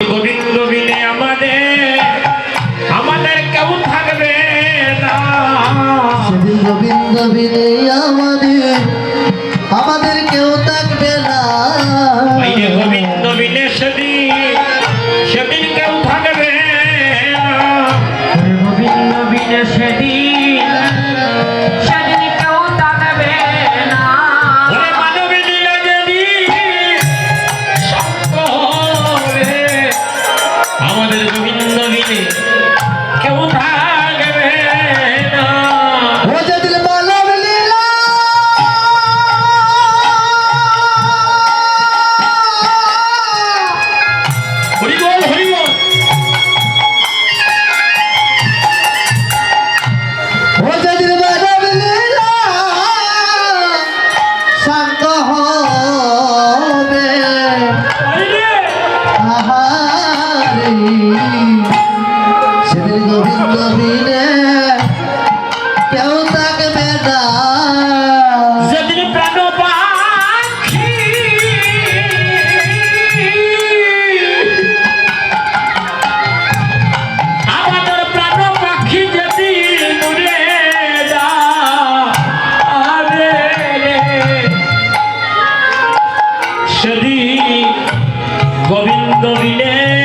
গোবিন্দ বিনে আমাদের আমাদের কেউ থাকবে না? গোবিন্দ বিনে আমার সেদিন গোবিন্দ বিনে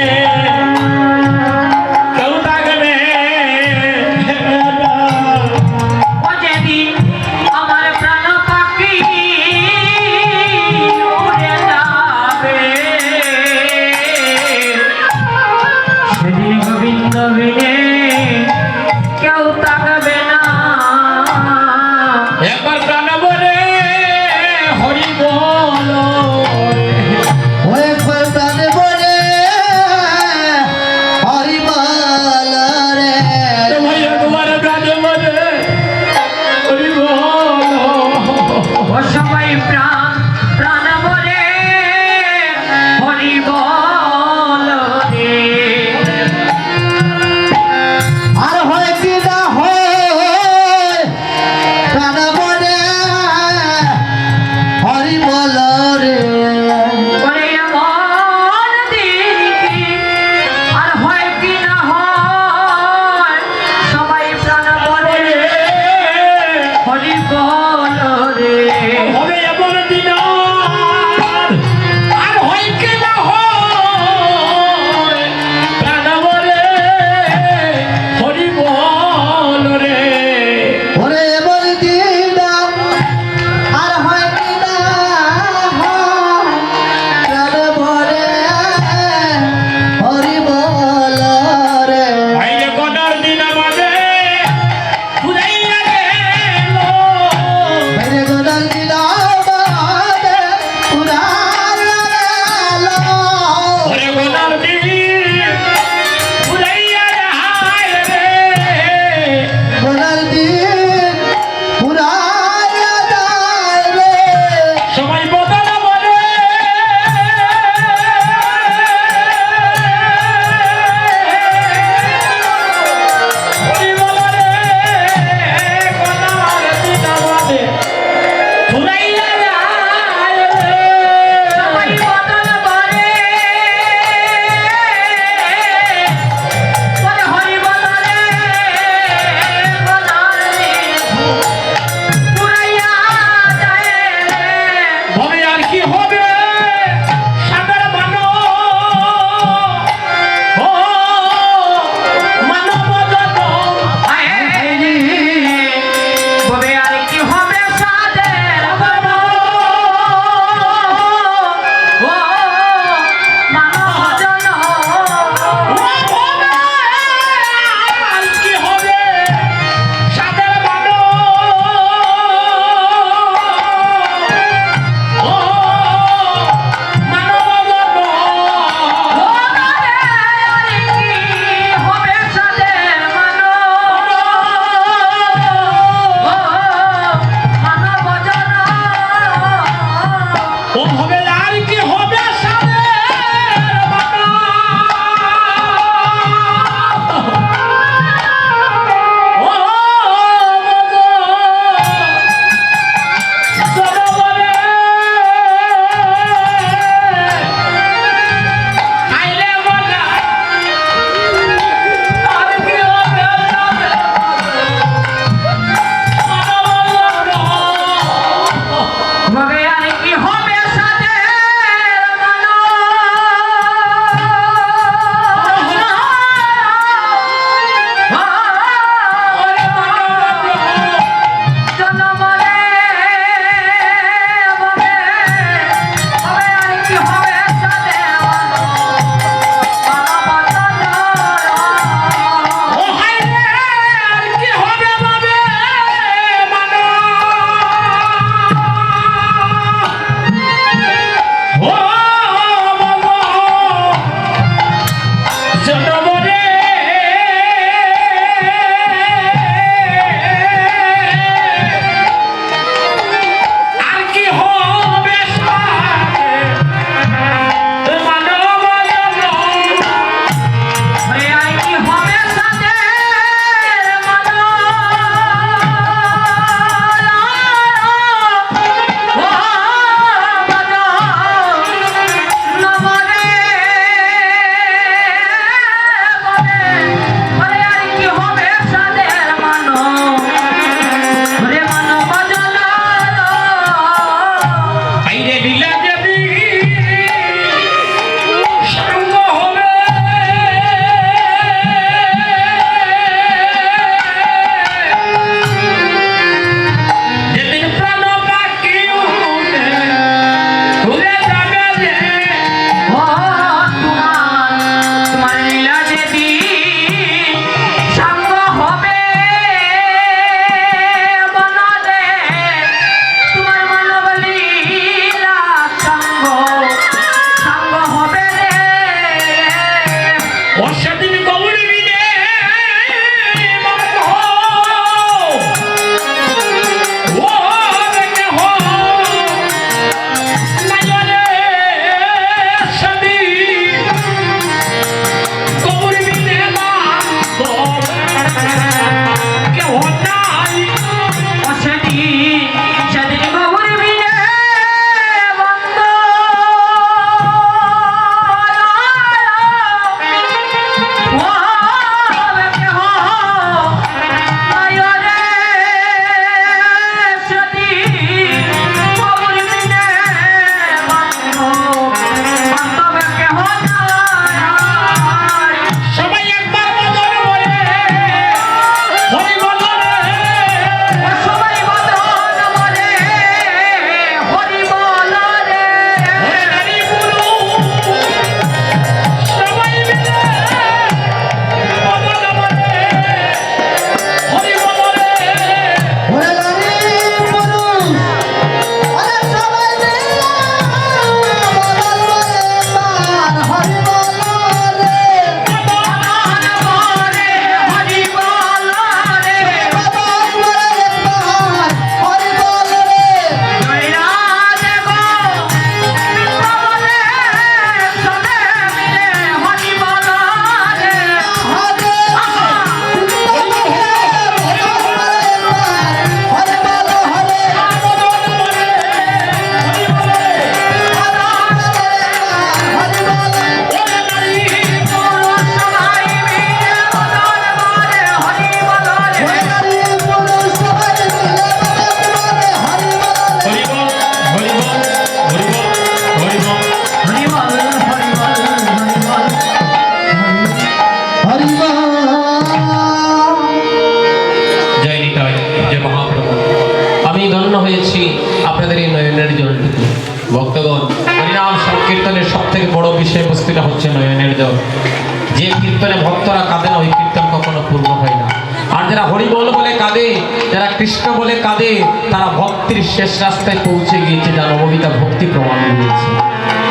শেষ রাস্তায় পৌঁছে গিয়েছে যা নবমিতা ভক্তি প্রমাণ দিয়েছে।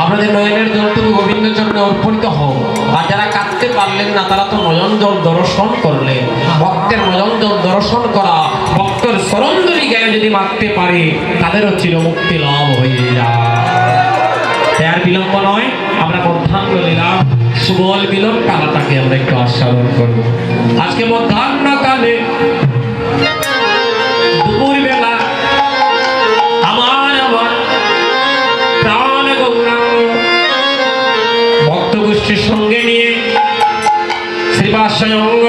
আপনাদের নয়নের জল তুমি গোবিন্দ জন্য অর্পণিত হও আর যারা কাঁদতে পারলেন না, তারা তো নয়ন জল দর্শন করলেন। ভক্তের নয়ন জল দর্শন করা, ভক্তের সরন্দরী জ্ঞান যদি মাখতে পারে, তাদেরও চিরমুক্তি লাভ হয়ে যায়। আর বিলম্ব নয়, আমরা মধ্যাহ্ন লীলা সুবল বিলম্ব কালাটাকে আমরা একটু আস্বাদন করব। আজকে মধ্যাহ্ন কালে 하셔요.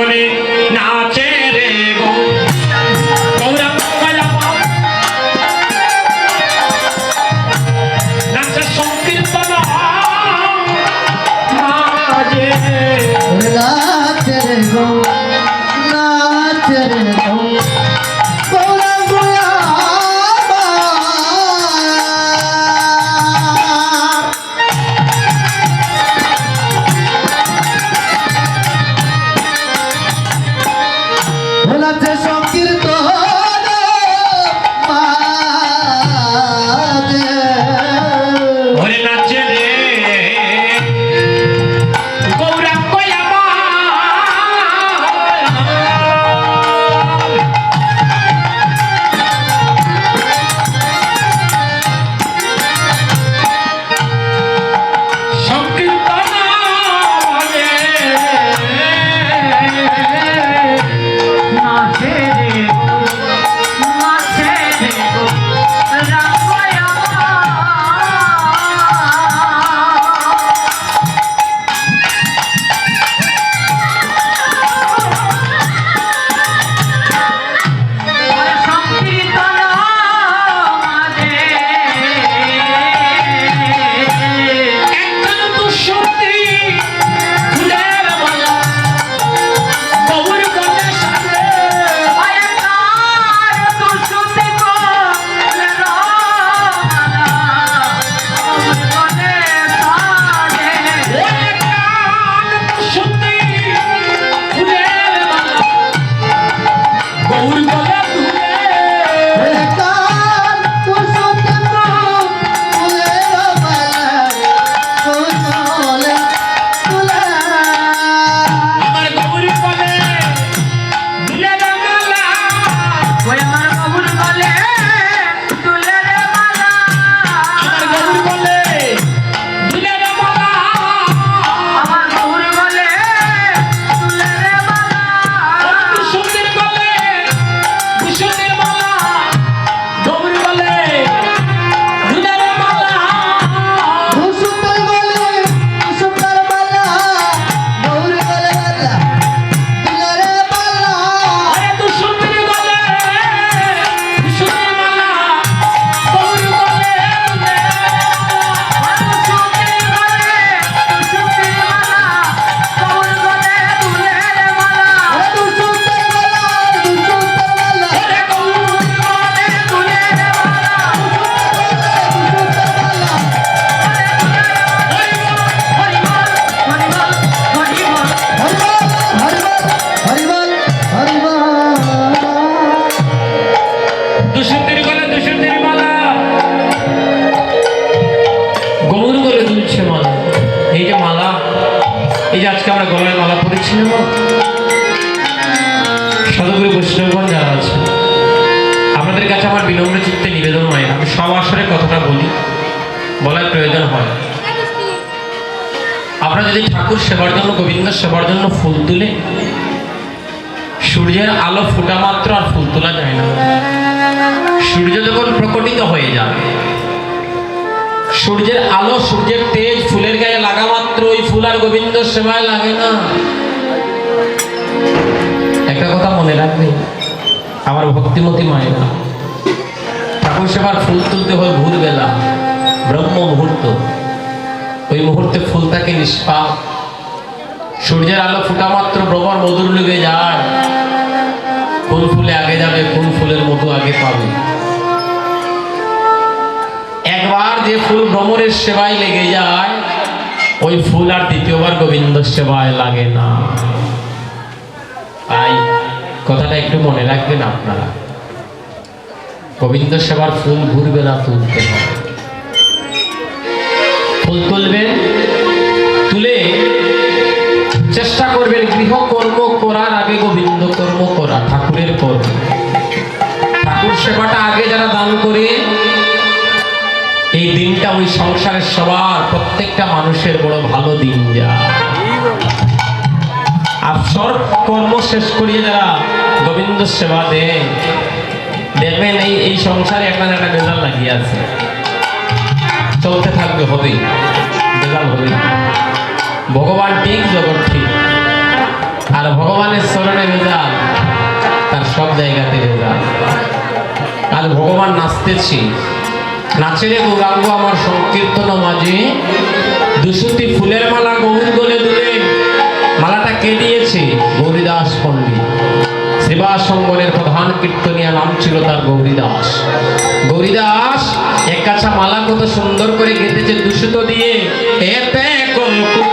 ঠাকুর সেবার জন্য গোবিন্দ সেবার জন্য ফুল তুলে, সূর্যের আলো ফোটা মাত্র আর ফুল তোলা যায় না। সূর্য যখন প্রকটিত হয়ে যাবে, সূর্যের আলো, সূর্যের তেজ ফুলের গায়ে লাগা মাত্র, ওই ফুল আর গোবিন্দ সেবায় লাগে না। একটা কথা মনে রাখবে, আমার ভক্তিমতী মায়েরা, ঠাকুর সেবার ফুল তুলতে হয় ভোরবেলা, ব্রহ্ম মুহূর্ত। ওই মুহূর্তে ফুল থাকে নিষ্পাপ সূর্যের আলো ফুটা মাত্র প্রবর মধুর লেগে যায়। কোন ফুলে আগে যাবে, কোন ফুলের মধু আগে পাবে। একবার যে ফুল ভ্রমরের সেবায় লেগে যায়, ওই ফুল আর দ্বিতীয়বার গোবিন্দ সেবায় লাগে না। তাই কথাটা একটু মনে রাখবেন আপনারা। গোবিন্দ সেবার ফুল ভোরবেলা তুলতে হবে। ফুল তুলবেন আগে গোবিন্দ কর্ম করা ঠাকুরের কর্ম ঠাকুর সেবাটা আগে যারা দান করে, এই দিনটা ওই সংসারের সবার, প্রত্যেকটা মানুষের বড় ভালো দিন যায় আর সব কর্ম শেষ করিয়ে যারা গোবিন্দ সেবা দেয়, দেখবেন এই এই সংসারে একটা না একটা বেজাল লাগিয়ে আছে। চলতে থাকবে হবেই। বেজাল হবেই। ভগবান ঠিক জগৎ ঠিক। আর ভগবানের স্মরণে ভেজাল, তার সব জায়গাতে ভেজাল। আজ ভগবান নাচতেছি। নাচেরে গৌরাঙ্গ আমার সংকীর্তন মাঝে। দুশুতি ফুলের মালা গৌর গলে দিলে। মালাটা কে দিয়েছে? গৌরীদাস পণ্ডিত। সেবা সঙ্গনের প্রধান কীর্তনিয়া নাম ছিল তার গৌরীদাস। গৌরীদাস, এক কাছা মালা কত সুন্দর করে গেঁথেছে দুশুত দিয়ে। এতে কল্প-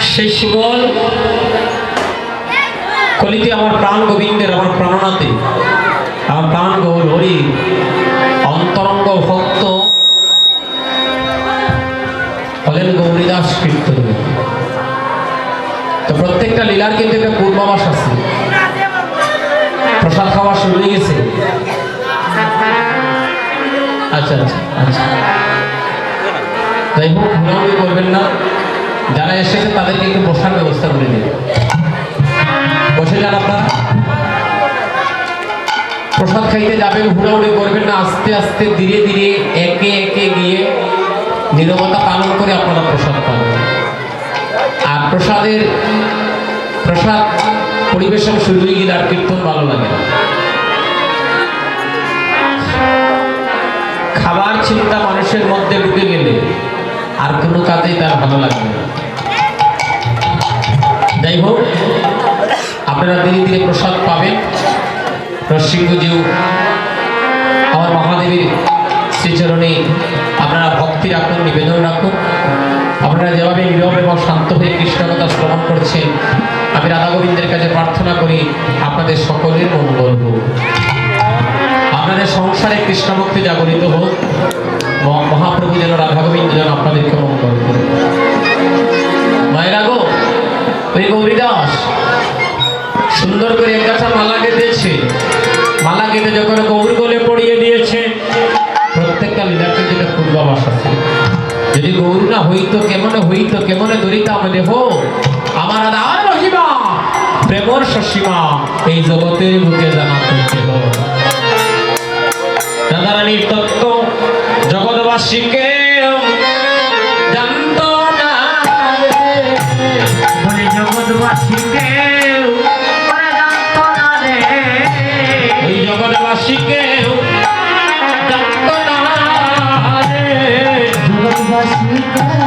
সেই সুবল কলিতে আমার প্রাণ গোবিন্দের আমার প্রাণনাথে। আমার প্রাণ গৌর হরি। অন্তরঙ্গ ভক্ত। হলেন গৌরীদাস কীর্তন। তো প্রত্যেকটা লীলার কিন্তু একটা পূর্বাভাস আছে। প্রসাদ খাওয়া শুরু হয়ে গেছে। আচ্ছা আচ্ছা আচ্ছা। যাই হোক ঘোরাঘুরি করবেন না। যারা এসেছে তাদেরকে একটু বসার ব্যবস্থা করে দিন বসে যান আপনারা। প্রসাদ খাইতে যাবেন হুড়াহুড়ি করবেন না। আস্তে আস্তে, ধীরে ধীরে, একে একে গিয়ে নীরবতা পালন করে আপনারা প্রসাদ পাবেন আর প্রসাদের প্রসাদ পরিবেশন শুরু হয়ে গেলে আর কীর্তন ভালো লাগে খাবার চিন্তা মানুষের মধ্যে ঢুকে গেলে আর কোনো কাজেই তার ভালো লাগবে না। যাই হোক, আপনারা ধীরে ধীরে প্রসাদ পাবেন। নরসিংহজিউ আমার মহাদেবীর শ্রীচরণে আপনারা ভক্তি রাখুন নিবেদন রাখুন। আপনারা যেভাবে নীরব এবং শান্ত হয়ে কৃষ্ণ কথা শ্রবণ করছেন, আমি রাধা গোবিন্দের কাছে প্রার্থনা করি, আপনাদের সকলের মঙ্গল হোক। আপনাদের সংসারে কৃষ্ণ ভক্তি জাগরিত হোক। মহাপ্রভু যেন রাধা গোবিন্দ যেন আপনাদেরকে মঙ্গল করুন। মায়েরা গো, ওই গৌরীদাস সুন্দর করে এক গাছা মালা গেঁথেছে। মালা গেঁথে যখন গৌর গোলে পড়িয়ে দিয়েছে, প্রত্যেকটা লীলাকে যেটা পূর্বাভাস আছে। যদি গৌর না হইতো, কেমনে হইতো, কেমনে দরিতাম দেহ? আমার আদার মহিমা প্রেমর সসীমা, এই জগতের বুকে ছিল রাধারানীর তত্ত্ব জগৎবাসীকে জানত না বলে জগৎবাসীকে ওরা জানতো না রে। ওই জগৎবাসীকে জানত না রে। জগৎবাসী কেউ